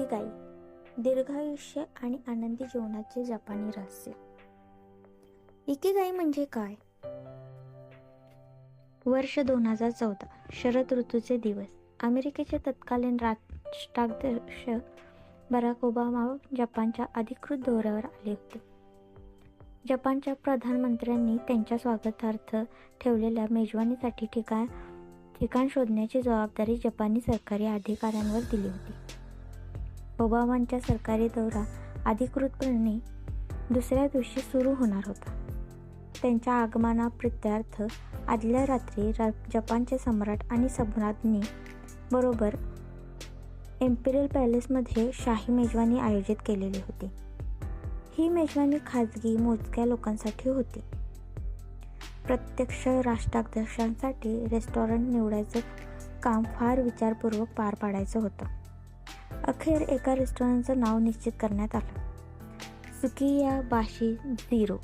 Ikigai दीर्घायुष्य आणि आनंदी जीवनाचे जपानी रहस्य. इकिगाई म्हणजे काय? वर्ष दोन हजार चौदा शरद ऋतूचे दिवस. अमेरिकेचे तत्कालीन राष्ट्राध्यक्ष बराक ओबामा जपानच्या अधिकृत दौऱ्यावर आले होते. जपानच्या प्रधानमंत्र्यांनी त्यांच्या स्वागतार्थ ठेवलेल्या मेजवानीसाठी ठिकाण ठिकाण शोधण्याची जबाबदारी जपानी सरकारी अधिकाऱ्यांवर दिली होती. ओबामांच्या सरकारी दौरा अधिकृतपणे दुसऱ्या दिवशी सुरू होणार होता. त्यांच्या आगमना आगमनाप्रित्यार्थ आदल्या रात्री जपानचे सम्राट आणि सम्राज्ञी बरोबर एम्पिरियल पॅलेसमध्ये शाही मेजवानी आयोजित केलेली होती. ही मेजवानी खाजगी मोजक्या लोकांसाठी होती. प्रत्यक्ष राष्ट्राध्यक्षांसाठी रेस्टॉरंट निवडायचं काम फार विचारपूर्वक पार पाडायचं होतं. अखेर एका रेस्टॉरंटचं नाव निश्चित करण्यात आलं. सुकिया बाशी झिरो.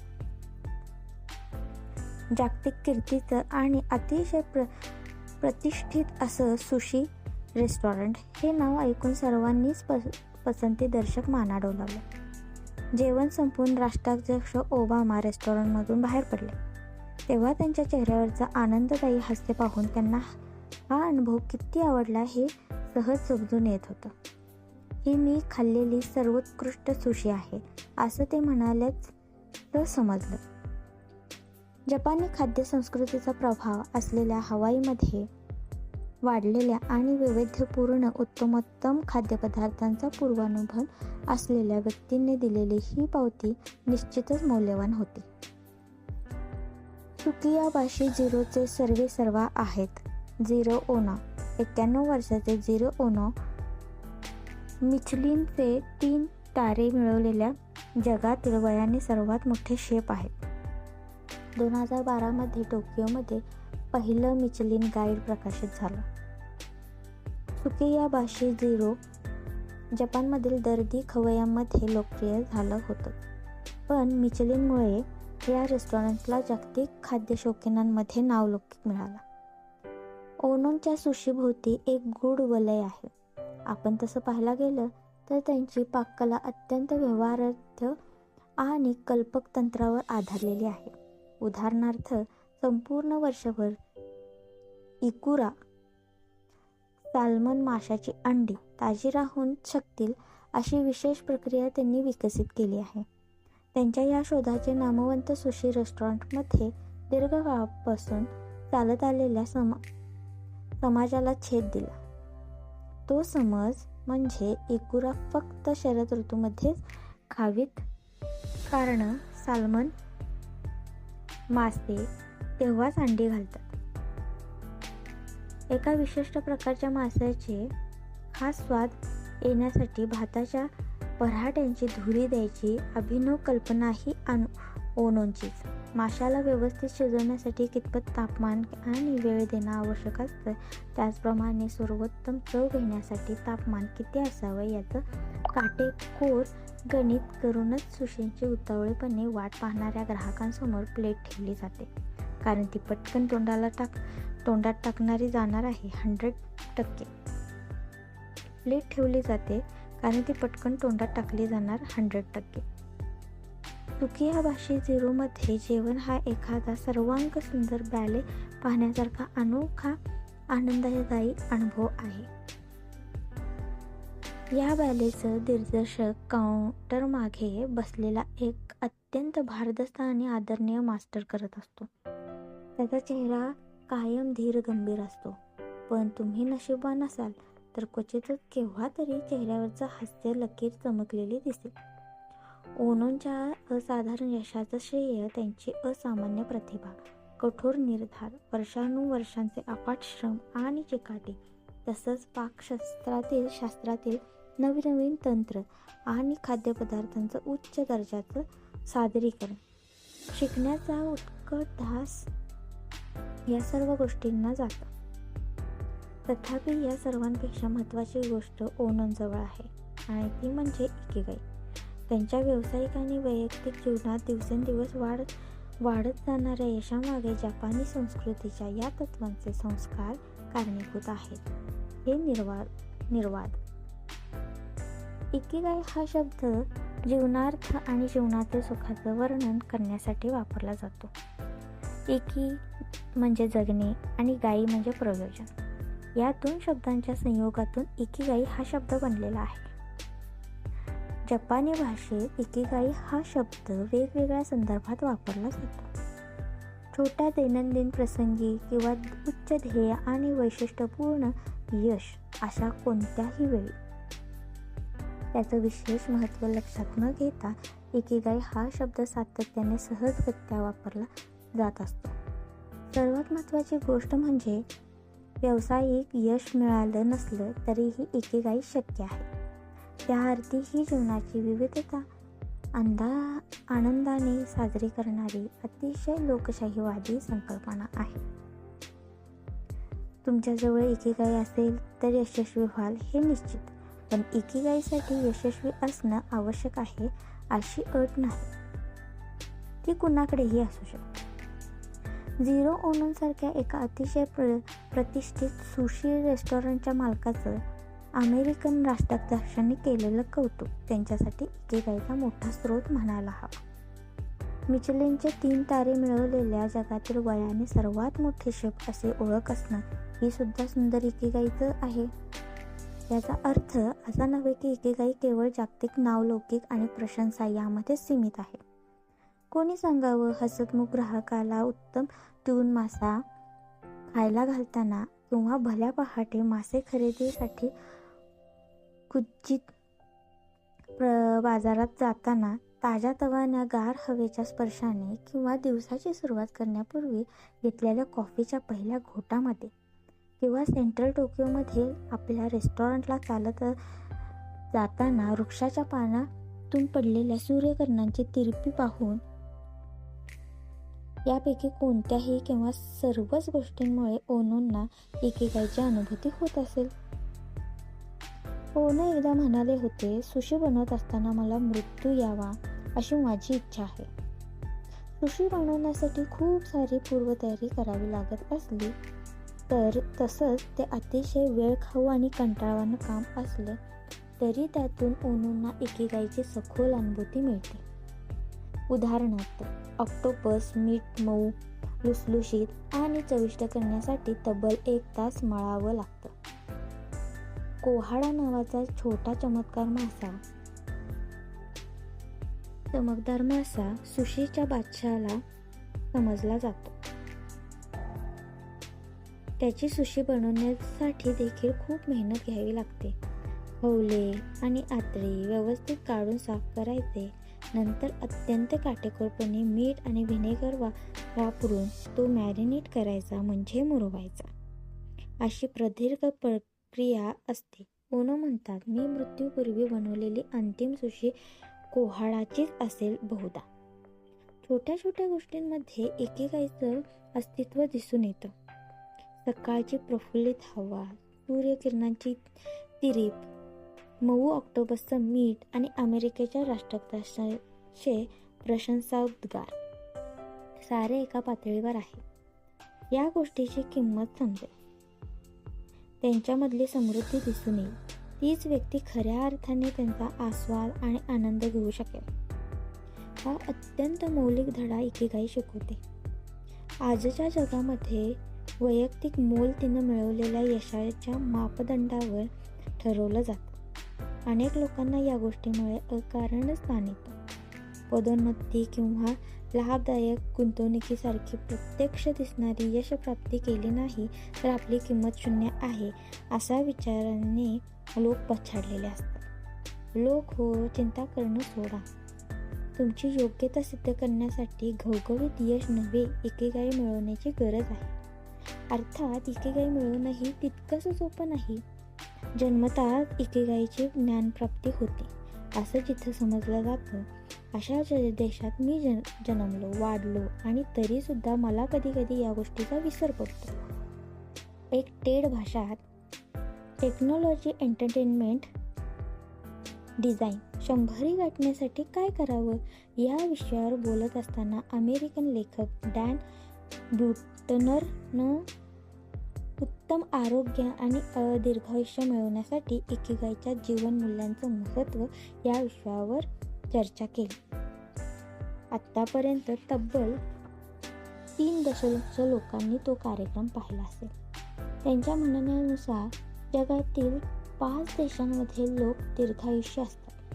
जागतिक कीर्तीचं आणि अतिशय प्र प्रतिष्ठित असं सुशी रेस्टॉरंट हे नाव ऐकून सर्वांनीच पस पसंती दर्शक माना डोलावलं जेवण संपून राष्ट्राध्यक्ष ओबामा रेस्टॉरंटमधून बाहेर पडले. तेव्हा त्यांच्या चेहऱ्यावरचा आनंददायी हास्य पाहून त्यांना हा अनुभव किती आवडला हे सहज समजून येत होतं. ही मी खाल्लेली सर्वोत्कृष्ट सुशी आहे. असं ते म्हणाल्याच समजलं. जपानी खाद्य संस्कृतीचा प्रभाव असलेल्या हवाईमध्ये वाढलेल्या आणि वैविध्यपूर्ण उत्तमोत्तम खाद्यपदार्थांचा पूर्वानुभव असलेल्या व्यक्तींनी दिलेली ही पावती निश्चितच मौल्यवान होती. सुकिया भाषी झिरोचे सर्वे सर्वा आहेत. झिरो ओनो एक्क्याण्णव वर्षाचे झिरो ओनो मिचलिनचे तीन तारे मिळवलेल्या जगातील वयाने सर्वात मोठे शेप आहेत. दोन हजार बारामध्ये टोकियोमध्ये पहिलं मिचलिन गाईड प्रकाशित झालं. सुकिया बाशी झिरो जपानमधील दर्दी खवयामध्ये लोकप्रिय झालं होतं. पण मिचलिनमुळे या रेस्टॉरंटला जागतिक खाद्य शौकीनांमध्ये नावलौकिक मिळाला. ओनोनच्या सुशीभोवती एक गूढ वलय आहे. आपण तसं पाहायला गेलं तर त्यांची पाककला अत्यंत व्यवहारार्थ आणि कल्पक तंत्रावर आधारलेली आहे. उदाहरणार्थ संपूर्ण वर्षभर इकुरा साल्मन माशाची अंडी ताजी राहून शकतील अशी विशेष प्रक्रिया त्यांनी विकसित केली आहे. त्यांच्या या शोधाचे नामवंत सुशी रेस्टॉरंटमध्ये दीर्घकाळापासून चालत आलेल्या समा समाजाला छेद दिला. तो समज म्हणजे एकुरा फक्त शरद ऋतूमध्येच खावीत. कारण साल्मन मासे तेव्हाच अंडी घालतात. एका विशिष्ट प्रकारच्या माशाचे खास स्वाद येण्यासाठी भाताच्या पराठ्यांची धुरी द्यायची अभिनव कल्पनाही आणू ओनोंचीच माशाला व्यवस्थित शिजवण्यासाठी कितपत तापमान आणि वेळ देणं आवश्यक असतं? त्याचप्रमाणे सर्वोत्तम चव घेण्यासाठी तापमान किती असावं याचं काटेकोर गणित करूनच सुशींची उतावळेपणे वाट पाहणाऱ्या ग्राहकांसमोर प्लेट ठेवली जाते. कारण ती पटकन तोंडाला टाक तोंडात टाकणारी जाणार आहे हंड्रेड टक्के. प्लेट ठेवली जाते कारण ती पटकन तोंडात टाकली जाणार हंड्रेड टक्के. तुकिया भाषी झिरोमध्ये जेवण हा एखादा सर्वांग सुंदर बॅले पाहण्यासारखा अनोखा आनंददायी अनुभव आहे. या बॅलेचं दिग्दर्शक काउंटर मागे बसलेला एक अत्यंत भारदस्त आणि आदरणीय मास्टर करत असतो. त्याचा चेहरा कायम धीर गंभीर असतो. पण तुम्ही नशिबान असाल तर क्वचितच केव्हा तरी चेहऱ्यावरचं हास्य लकीर चमकलेली दिसेल. ओनोंच्या असाधारण यशाचं श्रेय त्यांची असामान्य प्रतिभा कठोर निर्धार वर्षानुवर्षांचे अफाट श्रम आणि चिकाटी तसंच पाकशास्त्रातील शास्त्रातील नवनवीन तंत्र आणि खाद्यपदार्थांचं उच्च दर्जाचं सादरीकरण. शिकण्याचा उत्कट धास या सर्व गोष्टींना जातं. तथापि या सर्वांपेक्षा महत्त्वाची गोष्ट ओननजवळ आहे आणि ती म्हणजे इकेगाई. त्यांच्या व्यावसायिक आणि वैयक्तिक जीवनात दिवसेंदिवस वाढ वाढत जाणाऱ्या यशामागे जपानी संस्कृतीच्या या तत्वांचे संस्कार कारणीभूत आहेत. हे निर्वाद निर्वाद. इकिगाय हा शब्द जीवनार्थ आणि जीवनातील सुखाचं वर्णन करण्यासाठी वापरला जातो. एकी म्हणजे जगणे आणि गाई म्हणजे प्रयोजन. या दोन शब्दांच्या संयोगातून इकिगाई हा शब्द बनलेला आहे. जपानी भाषेत इकिगाई हा शब्द वेगवेगळ्या संदर्भात वापरला जातो. छोट्या दैनंदिन प्रसंगी किंवा उच्च ध्येय आणि वैशिष्ट्यपूर्ण यश अशा कोणत्याही वेळी. त्याचं विशेष महत्त्व लक्षात न घेता इकिगाई हा शब्द सातत्याने सहजगत्या वापरला जात असतो. सर्वात महत्त्वाची गोष्ट म्हणजे व्यावसायिक यश मिळालं नसलं तरीही एकेगाई शक्य आहे. त्या आरती ही जीवनाची विविधता अंदा आनंदाने साजरी करणारी अतिशय लोकशाहीवादी संकल्पना आहे. तुमच्याजवळ एकेकाई असेल तर यशस्वी व्हाल हे निश्चित पण एकेकाईसाठी यशस्वी असणं आवश्यक आहे अशी अट नाही. ती कुणाकडेही असू शकते. झिरो ओननसारख्या एका अतिशय प्र प्रतिष्ठित सुशी रेस्टॉरंटच्या मालकाचं अमेरिकन राष्ट्राध्यक्षांनी केलेलं कौतुक त्यांच्यासाठी एकेकाईचा मोठा स्रोत म्हणायला हवा. मिचलिनचे तीन तारे मिळवलेल्या जगातील वयाने सर्वात मोठे शेफ असे ओळख असणं ही सुद्धा सुंदर एकेकाईचं आहे. याचा अर्थ असा नव्हे की एकेकाई केवळ जागतिक नावलौकिक आणि प्रशंसा यामध्ये सीमित आहे. कोणी सांगावं हसतमुख ग्राहकाला उत्तम ट्यून मासा खायला घालताना किंवा भल्या पहाटे मासे खरेदीसाठी कुज्जित बाजारात जाताना ताज्या तवान्या गार हवेच्या स्पर्शाने किंवा दिवसाची सुरुवात करण्यापूर्वी घेतलेल्या कॉफीच्या पहिल्या घोटामध्ये किंवा सेंट्रल टोकियोमध्ये आपल्या रेस्टॉरंटला चालत जाताना वृक्षाच्या पानातून पडलेल्या सूर्यकिरणांची तिरपी पाहून यापैकी कोणत्याही किंवा सर्वच गोष्टींमुळे ओनोंना एकेकाईची अनुभूती होत असेल. ओनो एकदा म्हणाले होते सुशी बनवत असताना मला मृत्यू यावा अशी माझी इच्छा आहे. सुशी बनवण्यासाठी खूप सारी पूर्वतयारी करावी लागत असली तर तसंच ते अतिशय वेळ खाऊ आणि कंटाळवानं काम असलं तरी त्यातून ओनूंना एकेकाईची सखोल अनुभूती मिळते. उदाहरणार्थ ऑक्टोपस मीठ मऊ लुसलुशीत आणि चविष्ट करण्यासाठी तब्बल एक तास मळावं लागतं. कोहाडा नावाचा छोटा चमत्कार मासा. चमकदार मासा सुशीच्या बादशाला समजला जातो. त्याची सुशी बनवण्यासाठी देखील खूप मेहनत घ्यावी लागते. हवले आणि आतळी व्यवस्थित काढून साफ करायचे. नंतर अत्यंत काटेकोरपणे मीठ आणि व्हिनेगर वा वापरून तो मॅरिनेट करायचा म्हणजे मुरवायचा. अशी प्रदीर्घ प्रक्रिया असते. ओनो म्हणतात मी मृत्यूपूर्वी बनवलेली अंतिम सुशी कोहाळाचीच असेल बहुधा. छोट्या छोट्या गोष्टींमध्ये एकेकाईचं अस्तित्व दिसून येतं. सकाळची प्रफुल्लित हवा सूर्यकिरणांची तिरीप मऊ ऑक्टोबसचं मीठ आणि अमेरिकेच्या राष्ट्राध्यक्षाचे प्रशंसाउद्गार सारे एका पातळीवर आहे. या गोष्टीची किंमत समजेल. त्यांच्यामधली समृद्धी दिसून येईल. तीच व्यक्ती खऱ्या अर्थाने त्यांचा आस्वाद आणि आनंद घेऊ शकेल. हा अत्यंत मौलिक धडा एकेकाई शिकवते. आजच्या जगामध्ये वैयक्तिक मोल तिनं मिळवलेल्या यशाच्या मापदंडावर ठरवलं जातं. अनेक लोकांना या गोष्टीमुळे अकारणच ताण येतो. पदोन्नती किंवा लाभदायक गुंतवणुकीसारखी प्रत्यक्ष दिसणारी यशप्राप्ती केली नाही तर आपली किंमत शून्य आहे असा विचाराने लोक पछाडलेले असतात. लोक हो चिंता करणं सोडा. तुमची योग्यता सिद्ध करण्यासाठी घवघवीत यश नव्हे एकेकाळी मिळवण्याची गरज आहे. अर्थात एकेकाळी मिळवणंही तितकंच सोपं नाही. जन्मतात इकेगाईची ज्ञानप्राप्ती होते असं जिथं समजलं जातं. अशा देशात मी जन जन्मलो वाढलो आणि तरीसुद्धा मला कधी कधी या गोष्टीचा विसर पडतो. एक टेड भाषात टेक्नॉलॉजी एंटरटेनमेंट डिझाईन शंभरी गाठण्यासाठी काय करावं? या विषयावर बोलत असताना अमेरिकन लेखक डॅन ब्युटनरनं उत्तम आरोग्य आणि अ, दीर्घायुष्य मिळवण्यासाठी इकिगाईच्या जीवन मूल्यांचं महत्त्व या विषयावर चर्चा केली. आत्तापर्यंत तब्बल तीन दशलक्ष लोकांनी तो कार्यक्रम पाहिला असेल. त्यांच्या म्हणण्यानुसार जगातील पाच देशांमध्ये लोक दीर्घायुष्य असतात.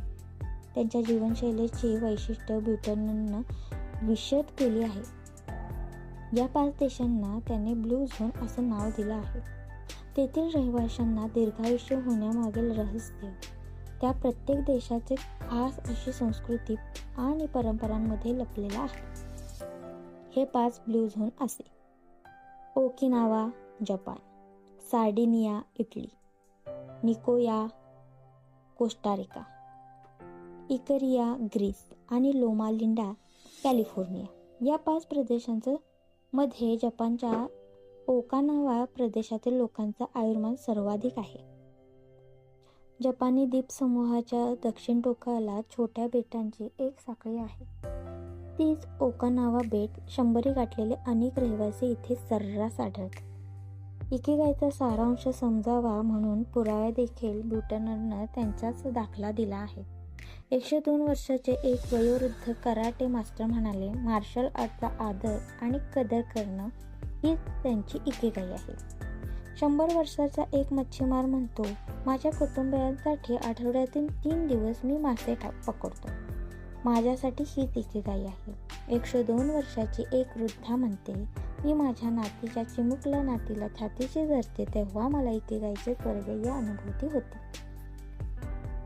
त्यांच्या जीवनशैलीची वैशिष्ट्य ब्युटननं विशद केली आहे. या पाच देशांना त्याने ब्लू झोन असं नाव दिलं आहे. तेथील रहिवाशांना दीर्घायुष्य होण्यामागील रहस्य त्या प्रत्येक देशाचे खास अशी संस्कृती आणि परंपरांमध्ये लपलेला आहे. हे पाच ब्लू झोन असे. Okinawa Japan. Sardinia Italy. Nicoya Costa Rica. Ikaria Greece आणि लोमालिंडा कॅलिफोर्निया. या पाच प्रदेशांचं मध्ये जपानच्या ओकानावा प्रदेशातील लोकांचा आयुर्मान सर्वाधिक आहे. जपानी द्वीपसमूहाच्या दक्षिण टोकाला छोट्या बेटांची एक साखळी आहे. तीच ओकानावा बेट शंभरी गाठलेले अनेक रहिवासी इथे सर्रास आढळतात. इकेगायचा सारांश समजावा म्हणून पुरावे देखील ब्युटनरनं त्यांचाच दाखला दिला आहे. एकशे दोन वर्षाचे एक वयोवृद्ध कराटे मास्टर म्हणाले मार्शल आर्टचा आदर आणि कदर करणं ही त्यांची इकेगाई आहे. शंभर वर्षाचा एक मच्छीमार म्हणतो माझ्या कुटुंबियांसाठी आठवड्यातील तीन दिवस मी मासे पकडतो. माझ्यासाठी ही इकेगाई आहे. एकशे दोन वर्षाची एक वृद्धा म्हणते मी माझ्या नातीच्या चिमुकल्या नातीला छातीशी धरते तेव्हा मला इथे जायचे स्वर्गीय अनुभूती होते.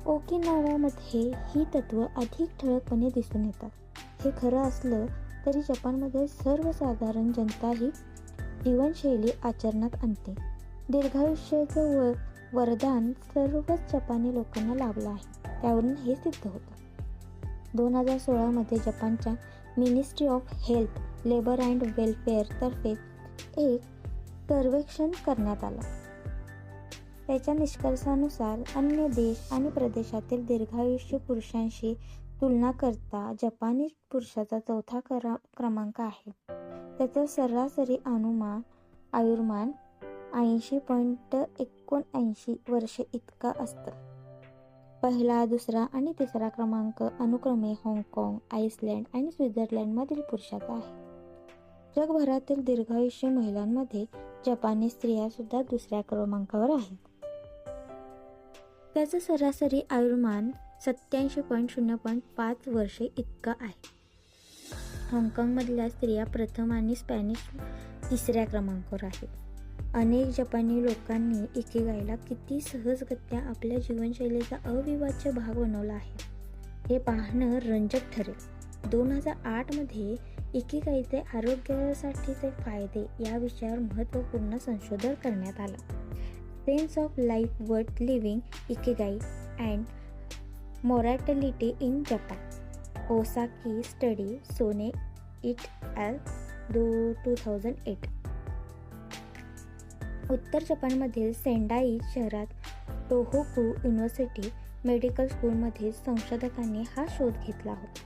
ओकिनावामध्ये ही तत्व अधिक ठळकपणे दिसून येतात. हे खरं असलं तरी जपानमध्ये सर्वसाधारण जनता ही जीवनशैली आचरणात आणते. दीर्घायुष्याचं व वरदान सर्वच जपानी लोकांना लाभलं आहे. त्यावरून हे सिद्ध होतं. दोन हजार सोळामध्ये जपानच्या ministry of health labour and वेलफेअरतर्फे एक सर्वेक्षण करण्यात आलं. त्याच्या निष्कर्षानुसार अन्य देश आणि प्रदेशातील दीर्घायुष्य पुरुषांशी तुलना करता जपानी पुरुषाचा चौथा करा क्रमांक आहे. त्याचं सरासरी अनुमान आयुर्मान ऐंशी पॉईंट एकोणऐंशी वर्षे इतका असतं. पहिला दुसरा आणि तिसरा क्रमांक अनुक्रमे हाँगकाँग आईसलँड आणि स्वित्झर्लंडमधील पुरुषाचा आहे. जगभरातील दीर्घायुष्य महिलांमध्ये जपानी स्त्रिया सुद्धा दुसऱ्या क्रमांकावर आहेत. त्याचं सरासरी आयुर्मान सत्याऐंशी पॉईंट शून्य पॉईंट पाच वर्षे इतकं आहे. हाँगकाँगमधल्या स्त्रिया प्रथम आणि स्पॅनिश तिसऱ्या क्रमांकावर आहेत. अनेक जपानी लोकांनी इकेगाईला किती सहजगत्या आपल्या जीवनशैलीचा अविभाज्य भाग बनवला आहे. हे पाहणं रंजक ठरेल. दोन हजार आठमध्ये इकेगाईचे आरोग्यासाठीचे फायदे या विषयावर महत्त्वपूर्ण संशोधन करण्यात आलं. Sense of life worth living ikigai and mortality in Japan Osaki study Sone et al though two thousand eight उत्तर जपानमधील सेंडाई शहरात टोहोकू युनिव्हर्सिटी मेडिकल स्कूलमध्ये संशोधकांनी हा शोध घेतला होता.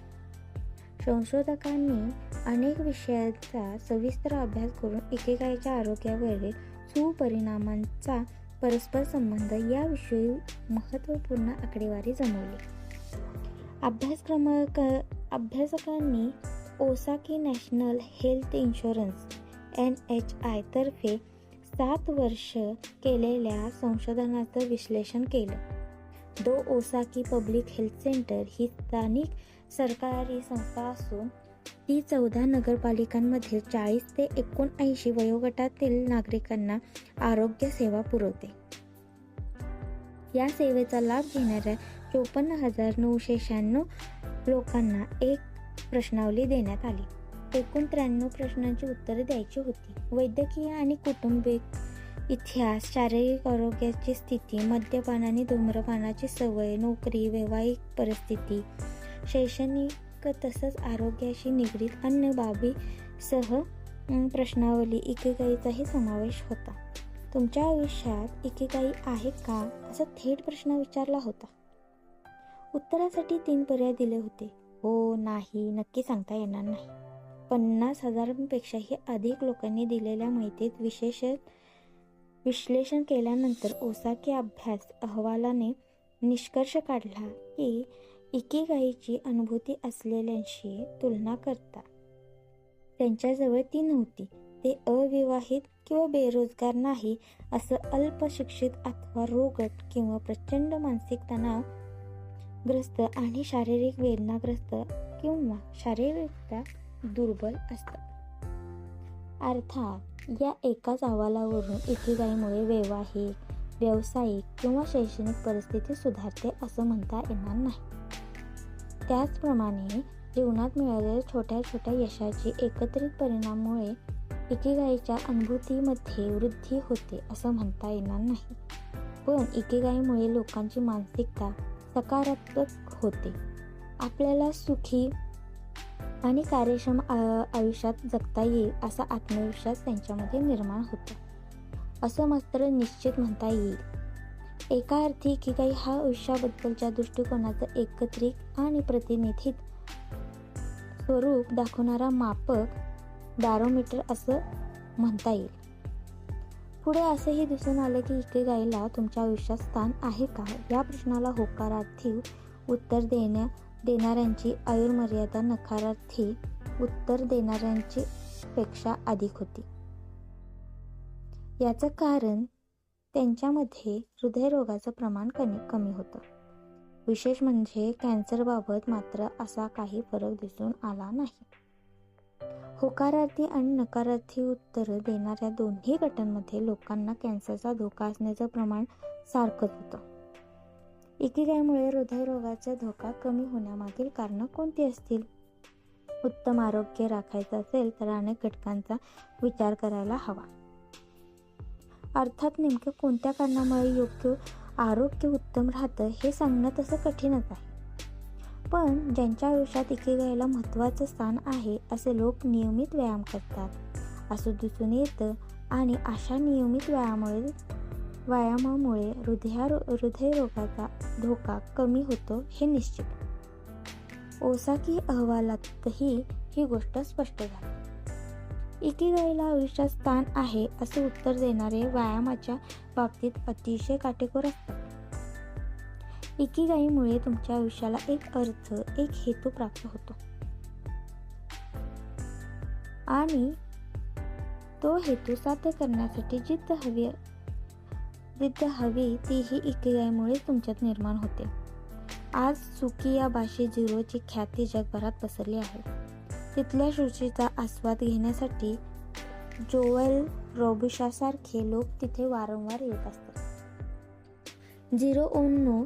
संशोधकांनी अनेक विषयांचा सविस्तर अभ्यास करून एकेकाच्या आरोग्यावरील सुपरिणामांचा परस्पर संबंध याविषयी महत्त्वपूर्ण आकडेवारी जमवली. अभ्यासक्रमाक अभ्यासकांनी Osaki national health insurance N H आयतर्फे सात वर्ष केलेल्या संशोधनाचं विश्लेषण केलं. दो ओसाकी पब्लिक हेल्थ सेंटर ही स्थानिक सरकारी संस्था असून ती चौदा नगरपालिकांमध्ये चाळीस ते एकोणऐंशी वयोगटातील नागरिकांना आरोग्य सेवा पुरवते. या सेवेचा लाभ घेणाऱ्या चोपन्न हजार नऊशे शहाण्णव लोकांना एक प्रश्नावली देण्यात आली. एकूण त्र्याण्णव प्रश्नांची उत्तरे द्यायची होती. वैद्यकीय आणि कुटुंबिक इतिहास शारीरिक आरोग्याची स्थिती मद्यपान आणि धूम्रपानाची सवय नोकरी वैवाहिक परिस्थिती शैक्षणिक तसंच आरोग्याशी निगडीत अन्य बाबीसह प्रश्नावली इकेगाईचाही समावेश होता. तुमच्या आयुष्यात इकेगाई आहे का असा थेट प्रश्न विचारला होता? उत्तरासाठी तीन पर्याय दिले होते. हो नाही नक्की सांगता येणार नाही. पन्नास हजारांपेक्षाही अधिक लोकांनी दिलेल्या माहितीत विशेष विश्लेषण केल्यानंतर ओसाकी अभ्यास अहवालाने निष्कर्ष काढला की इकिगाईची अनुभूती असलेल्यांशी तुलना करता. त्यांच्याजवळ ती नव्हती. ते अविवाहित किंवा बेरोजगार नाही असं अल्पशिक्षित अथवा रोगट किंवा प्रचंड मानसिक तणाव ग्रस्त आणि शारीरिक वेदनाग्रस्त किंवा शारीरिकता दुर्बल असतात. अर्थात या एकाच अहवालावरून इथिगाईमुळे वैवाहिक व्यावसायिक किंवा शैक्षणिक परिस्थिती सुधारते असं म्हणता येणार नाही. त्याचप्रमाणे जीवनात मिळालेल्या छोट्या छोट्या यशाची एकत्रित परिणामामुळे इकेगाईच्या अनुभूतीमध्ये वृद्धी होते असं म्हणता येणार नाही. पण इकेगाईमुळे लोकांची मानसिकता सकारात्मक होते. आपल्याला सुखी आणि कार्यक्षम आयुष्यात जगता येईल असा आत्मविश्वास त्यांच्यामध्ये निर्माण होतो. असं मात्र निश्चित म्हणता येईल. एका अर्थी की काही हा आयुष्याबद्दलच्या दृष्टिकोनाचं एकत्रित आणि प्रतिनिधित स्वरूप दाखवणारा मापक बॅरोमीटर असं म्हणता येईल. पुढे असंही दिसून आलं की इकेगाईला तुमच्या आयुष्यात स्थान आहे का? या प्रश्नाला होकारार्थी उत्तर देण्या देणाऱ्यांची आयुर्मर्यादा नकारार्थी उत्तर देणाऱ्यांची पेक्षा अधिक होती. याचं कारण त्यांच्यामध्ये हृदयरोगाचं प्रमाण कमी कमी होतं. विशेष म्हणजे कॅन्सरबाबत मात्र असा काही फरक दिसून आला नाही. होकारार्थी आणि नकारार्थी उत्तरं देणाऱ्या दोन्ही गटांमध्ये लोकांना कॅन्सरचा धोका असण्याचं प्रमाण सारखंच होतं. इकिगाईमुळे हृदयरोगाचा धोका कमी होण्यामागील कारणं कोणती असतील? उत्तम आरोग्य राखायचं असेल तर अनेक घटकांचा विचार करायला हवा. अर्थात नेमकं कोणत्या कारणामुळे योग्य आरोग्य उत्तम राहतं हे सांगणं तसं कठीणच आहे. पण ज्यांच्या आयुष्यात इकिगायला महत्त्वाचं स्थान आहे असे लोक नियमित व्यायाम करतात. असं दिसून येतं आणि अशा नियमित व्यायामामुळे व्यायामामुळे हृदया हृदयरोगाचा धोका कमी होतो हे निश्चित. ओसाकी अहवालातही ही गोष्ट स्पष्ट झाली. इकिगाईला आयुष्यात स्थान आहे असे उत्तर देणारे व्यायामाच्या बाबतीत अतिशय काटेकोर असतात. इकिगाईमुळे तुमच्या आयुष्याला एक अर्थ एक हेतू प्राप्त होतो. आणि तो हेतू साध्य करण्यासाठी जिद्द हवी विद्या हवी तीही इकिगाईमुळे तुमच्यात निर्माण होते. आज सुकी या भाषे झिरोची ख्याती जगभरात पसरली आहे. तिथल्या शुचीचा आस्वाद घेण्यासाठी जोवेल रॉबिशासारखे लोक तिथे वारंवार येत असतात. झिरो ओन्नो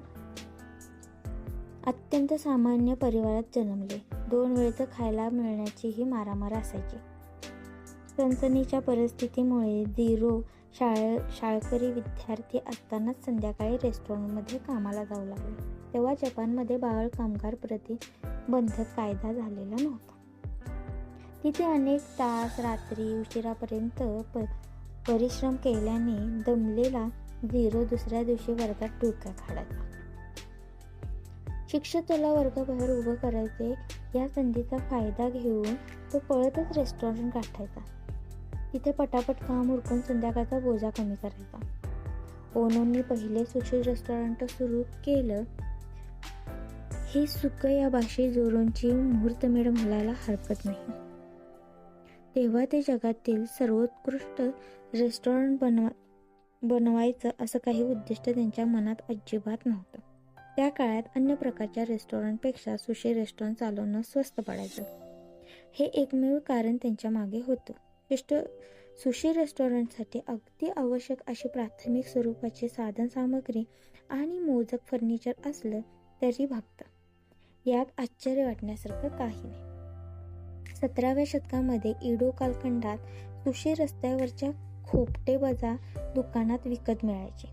अत्यंत सामान्य परिवारात जन्मले. दोन वेळचं खायला मिळण्याचीही मारामार असायची. सनसनीच्या परिस्थितीमुळे झिरो शाळे शाळकरी विद्यार्थी असतानाच संध्याकाळी रेस्टॉरंटमध्ये कामाला जाऊ लागले. तेव्हा जपानमध्ये बाळ कामगार प्रतिबंधक कायदा झालेला नव्हता. तिथे अनेक तास रात्री उशिरापर्यंत प परिश्रम केल्याने दमलेला झिरो दुसऱ्या दिवशी वर्गात डोक्या काढायचा शिक्षक त्याला वर्गाबाहेर उभं करायचे या संधीचा फायदा घेऊन तो पळतच रेस्टॉरंट गाठायचा. तिथे पटापट काम उरकून संध्याकाळचा बोजा कमी करायचा. ओनोंनी पहिले सुशील रेस्टॉरंट सुरू केलं. हे सुख या भाषी जोरोंची मुहूर्तमेढ म्हणायला हरकत नाही. तेव्हा ते जगातील सर्वोत्कृष्ट रेस्टॉरंट बनवा बनवायचं असं काही उद्दिष्ट त्यांच्या मनात अजिबात नव्हतं. त्या काळात अन्य प्रकारच्या रेस्टॉरंटपेक्षा सुशी रेस्टॉरंट चालवणं स्वस्त पडायचं. हे एकमेव कारण त्यांच्या मागे होतं. शिष्ट सुशी रेस्टॉरंटसाठी अगदी आवश्यक अशी प्राथमिक स्वरूपाची साधनसामग्री आणि मोजक फर्निचर असलं तरी भागतं. यात आश्चर्य वाटण्यासारखं काही नाही. सतराव्या शतकामध्ये इडो कालखंडात सुशी रस्त्यावरच्या खोपटे बजा दुकानात विकत मिळायचे.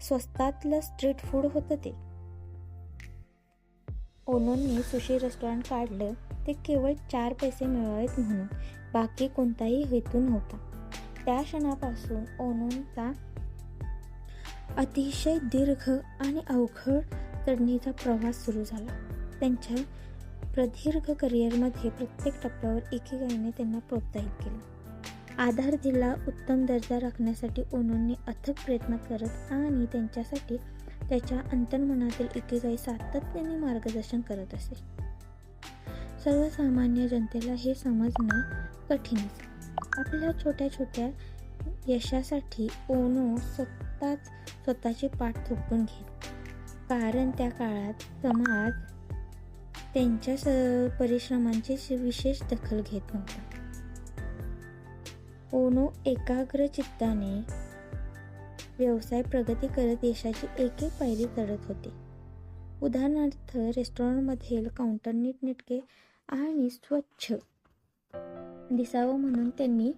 स्वस्तातलं स्ट्रीट फूड होतं ते. ओनोंनी सुशी रेस्टॉरंट काढलं ते केवळ चार पैसे मिळवावेत म्हणून. बाकी कोणताही हेतू नव्हता. त्या क्षणापासून ओनोनचा अतिशय दीर्घ आणि अवघड चढणीचा प्रवास सुरू झाला. त्यांच्या प्रदीर्घ करिअरमध्ये प्रत्येक टप्प्यावर एकेकाने त्यांना प्रोत्साहित केलं. आधार दिला उत्तम दर्जा राखण्यासाठी ओनोने अथक प्रयत्न करत आणि त्यांच्यासाठी त्याच्या अंतर्मनातील एकेकाई सातत्याने मार्गदर्शन करत असे. सर्वसामान्य जनतेला हे समजणं कठीणच आपल्या छोट्या छोट्या यशासाठी ओनो स्वतःच स्वतःची पाठ थोपून घेत. कारण त्या काळात समाज त्यांच्या स परिश्रमांची विशेष दखल घेत नव्हता. ओनो एकाग्र चित्ताने व्यवसाय प्रगती करत देशाची एक एक पायरी चढत होते. उदाहरणार्थ रेस्टॉरंटमधील काउंटर नीटनेटके आणि स्वच्छ दिसावं म्हणून त्यांनी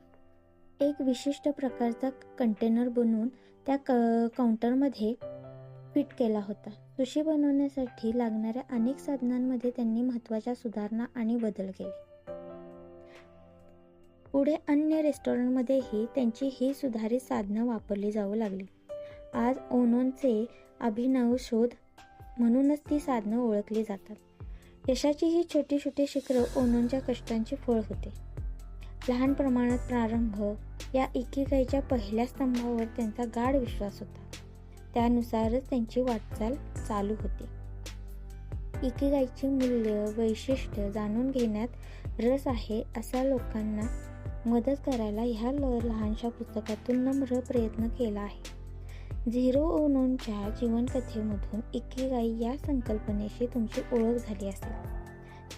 एक विशिष्ट प्रकारचा कंटेनर बनवून त्या क काउंटरमध्ये फिट केला होता. सुशी बनवण्यासाठी लागणाऱ्या अनेक साधनांमध्ये त्यांनी महत्त्वाच्या सुधारणा आणि बदल केले. पुढे अन्य रेस्टॉरंटमध्येही त्यांची ही सुधारित साधनं वापरली जाऊ लागली. आज ओनोनचे अभिनव शोध म्हणूनच ती साधनं ओळखली जातात. यशाची ही छोटी छोटी शिखरं ओनोनच्या कष्टांची फळ होते. लहान प्रमाणात प्रारंभ या एकेकाईच्या पहिल्या स्तंभावर त्यांचा गाढ विश्वास होता. त्यानुसारच त्यांची वाटचाल चालू होते. इकिगाईची मूल्य वैशिष्ट्य जाणून घेण्यात रस आहे अशा लोकांना मदत करायला ह्या लहानशा पुस्तकातून नम्र प्रयत्न केला आहे. झिरो ओ नोनच्या जीवनकथेमधून इकिगाई या संकल्पनेशी तुमची ओळख झाली असेल.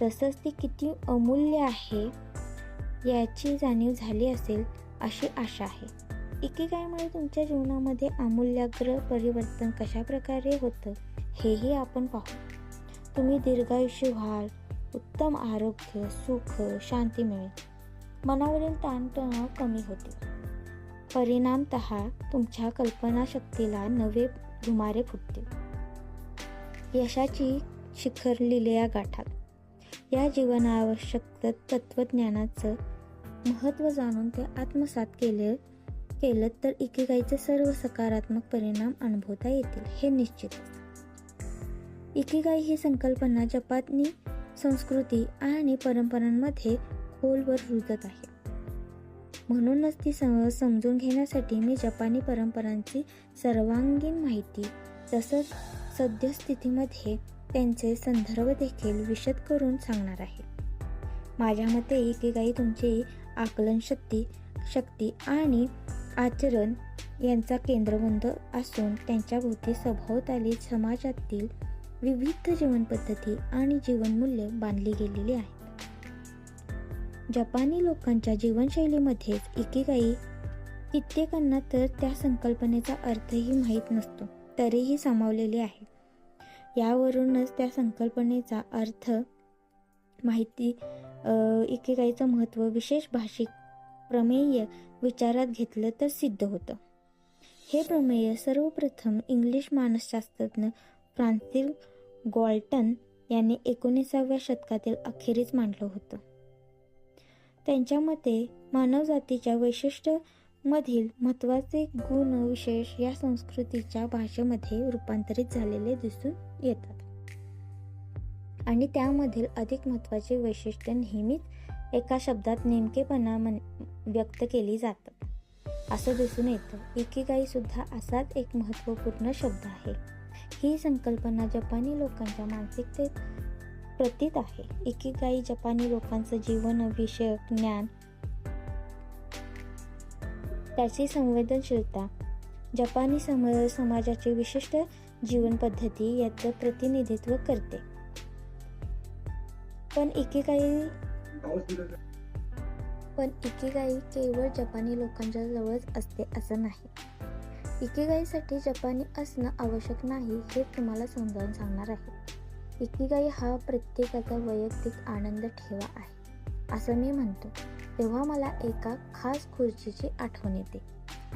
तसंच ती किती अमूल्य आहे याची जाणीव झाली असेल अशी आशा आहे. इकिगायमुळे तुमच्या जीवनामध्ये आमूल्याग्र परिवर्तन कशा प्रकारे होतं हेही आपण पाहू. तुम्ही दीर्घायुष्य व्हाल उत्तम आरोग्य सुख शांती मिळेल. मनावरील ताणतणाव कमी होते परिणामत तुमच्या कल्पनाशक्तीला नवे धुमारे फुटतील. यशाची शिखर लिहिल्या गाठात. या जीवनावश्यक तत्वज्ञानाचं महत्त्व जाणून ते आत्मसात केले केलं तर इकिगाईचे सर्व सकारात्मक परिणाम अनुभवता येतील हे निश्चित. इकिगाई ही संकल्पना जपानी संस्कृती आणि परंपरांमध्ये खोलवर रुजत आहे. म्हणूनच ती समजून घेण्यासाठी मी जपानी परंपरांची सर्वांगीण माहिती तसंच सद्यस्थितीमध्ये त्यांचे संदर्भ देखील विशद करून सांगणार आहे. माझ्या मते एकेकाही तुमची आकलनशक्ती शक्ती आणि आचरण यांचा केंद्रबंद असून त्यांच्याभोवती सभोवताली समाजातील विविध जीवनपद्धती आणि जीवनमूल्य बांधली गेलेली आहेत. जपानी लोकांच्या जीवनशैलीमध्येच एकेकाई कित्येकांना तर त्या संकल्पनेचा अर्थही माहीत नसतो तरीही सामावलेले आहे. यावरूनच त्या संकल्पनेचा अर्थ माहिती एकेकाईचं महत्त्व विशेष भाषिक प्रमेय विचारात घेतलं तर सिद्ध होतं. हे प्रमेय सर्वप्रथम इंग्लिश मानसशास्त्रज्ञ फ्रान्सिल गॉल्टन यांनी एकोणीसाव्या शतकातील अखेरीस मांडलं होतं. त्यांच्या मते मानवजातीच्या वैशिष्ट्य मधील महत्त्वाचे गुण विशेष या संस्कृतीच्या भाषेमध्ये रूपांतरित झालेले दिसून येतात. आणि त्यामधील अधिक महत्त्वाचे वैशिष्ट्य नेहमीच एका शब्दात नेमकेपणा मन व्यक्त केली जातात. असं दिसून येतं. इकिगाई सुद्धा असाच एक महत्त्वपूर्ण शब्द आहे. ही संकल्पना जपानी लोकांच्या मानसिकतेत प्रतीत आहे. एकीकाई जपानी लोकांचं जीवन विषयक ज्ञान त्याची संवेदनशीलता. जपानी सम समाजाची विशिष्ट जीवनपद्धती याचं प्रतिनिधित्व करते. पण इकिगाई पण इकिगाई केवळ जपानी लोकांच्या जवळच असते असं नाही. इकेगाईसाठी जपानी असणं आवश्यक नाही हे तुम्हाला समजावून सांगणार आहे. इकेगाई हा प्रत्येकाचा वैयक्तिक आनंद ठेवा आहे. असं मी म्हणतो. तेव्हा मला एका खास खुर्चीची आठवण येते.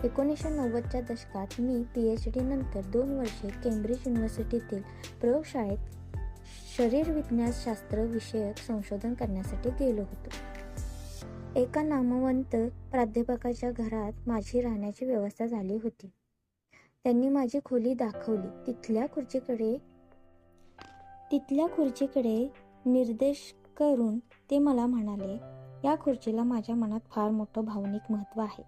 एकोणीसशे नव्वदच्या दशकात मी पी एच डी नंतर दोन वर्षे केम्ब्रिज युनिव्हर्सिटीतील प्रयोगशाळेत शरीरविज्ञानशास्त्र विषयक संशोधन करण्यासाठी गेलो होतो. एका नामवंत प्राध्यापकाच्या घरात माझी राहण्याची व्यवस्था झाली होती. त्यांनी माझी खोली दाखवली. तिथल्या खुर्चीकडे तिथल्या खुर्चीकडे निर्देश करून ते मला म्हणाले या खुर्चीला माझ्या मनात फार मोठं भावनिक महत्त्व आहे.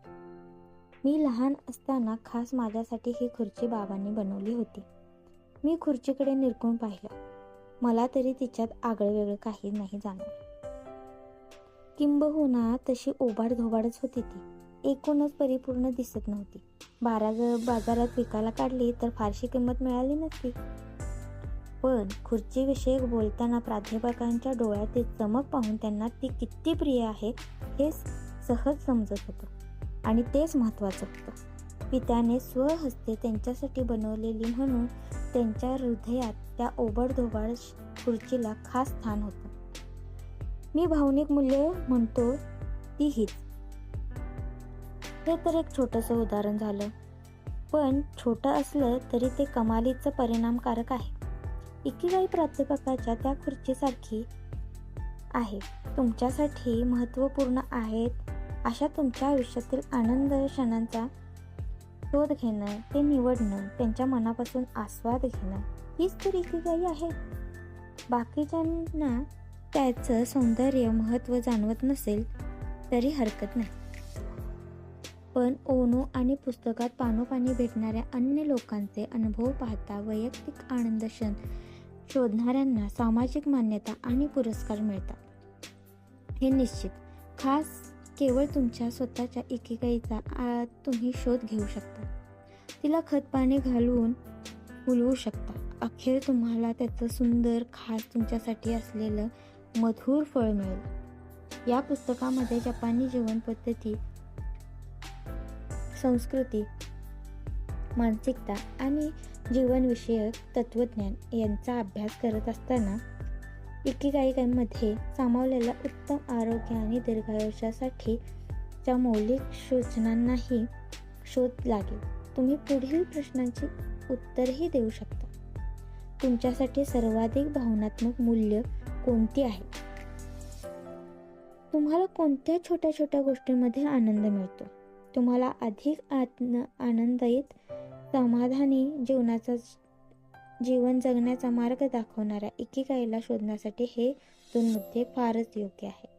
मी लहान असताना खास माझ्यासाठी ही खुर्ची बाबांनी बनवली होती. मी खुर्चीकडे निरखून पाहिलं. मला तरी तिच्यात आगळं वेगळं काही नाही जाणवलं. किंबहुना तशी ओबाड धोबाडच होती ती. एकूणच परिपूर्ण दिसत नव्हती. बारा बाजारात विकायला काढली तर फारशी किंमत मिळाली नसती. पण खुर्चीविषयक बोलताना प्राध्यापकांच्या डोळ्यातील चमक पाहून त्यांना ती किती प्रिय आहे हे सहज समजत होतं. आणि तेच महत्त्वाचं होतं. पित्याने स्वहस्ते त्यांच्यासाठी बनवलेली म्हणून त्यांच्या हृदयात त्या ओबडधोबाड खुर्चीला खास स्थान होतं. मी भावनिक मूल्य म्हणतो ती हीच. हे तर एक छोटंसं उदाहरण झालं. पण छोटं असलं तरी ते कमालीचं परिणामकारक आहे. इकिगाई प्राध्यापकाच्या त्या खुर्चीसारखी आहे. तुमच्यासाठी महत्त्वपूर्ण आहेत. अशा तुमच्या आयुष्यातील आनंद क्षणांचा शोध घेणं ते निवडणं त्यांच्या मनापासून आस्वाद घेणं हीच तर इकिगाई आहे. बाकीच्यांना त्याचं सौंदर्य महत्त्व जाणवत नसेल तरी हरकत नाही. पण ओनो आणि पुस्तकात पानोपानी भेटणाऱ्या अन्य लोकांचे अनुभव पाहता वैयक्तिक आनंद क्षण शोधणाऱ्यांना सामाजिक मान्यता आणि पुरस्कार मिळतात. हे निश्चित. खास केवळ तुमच्या स्वतःच्या एकेकाईचा तुम्ही शोध घेऊ शकता. तिला खतपाणी घालून फुलवू शकता. अखेर तुम्हाला त्याचं सुंदर खास तुमच्यासाठी असलेलं मधुर फळ मिळेल. या पुस्तकामध्ये जपानी जीवनपद्धती संस्कृती मानसिकता आणि जीवनविषयक तत्त्वज्ञान यांचा अभ्यास करत असताना इकिगायिकांमध्ये सामावलेल्या उत्तम आरोग्य आणि दीर्घायुष्यासाठीच्या मौलिक सूचनांनाही शोध लागेल. तुम्ही पुढील प्रश्नांची उत्तरही देऊ शकता. तुमच्यासाठी सर्वाधिक भावनात्मक मूल्य कोणती आहे? तुम्हाला कोणत्या छोट्या छोट्या गोष्टींमध्ये आनंद मिळतो? तुम्हाला अधिक आत्म आनंदित समाधानी जीवनाचा जीवन जगण्याचा मार्ग दाखवणाऱ्या एकेकाईला शोधण्यासाठी हे दोन मुद्दे फारच योग्य आहे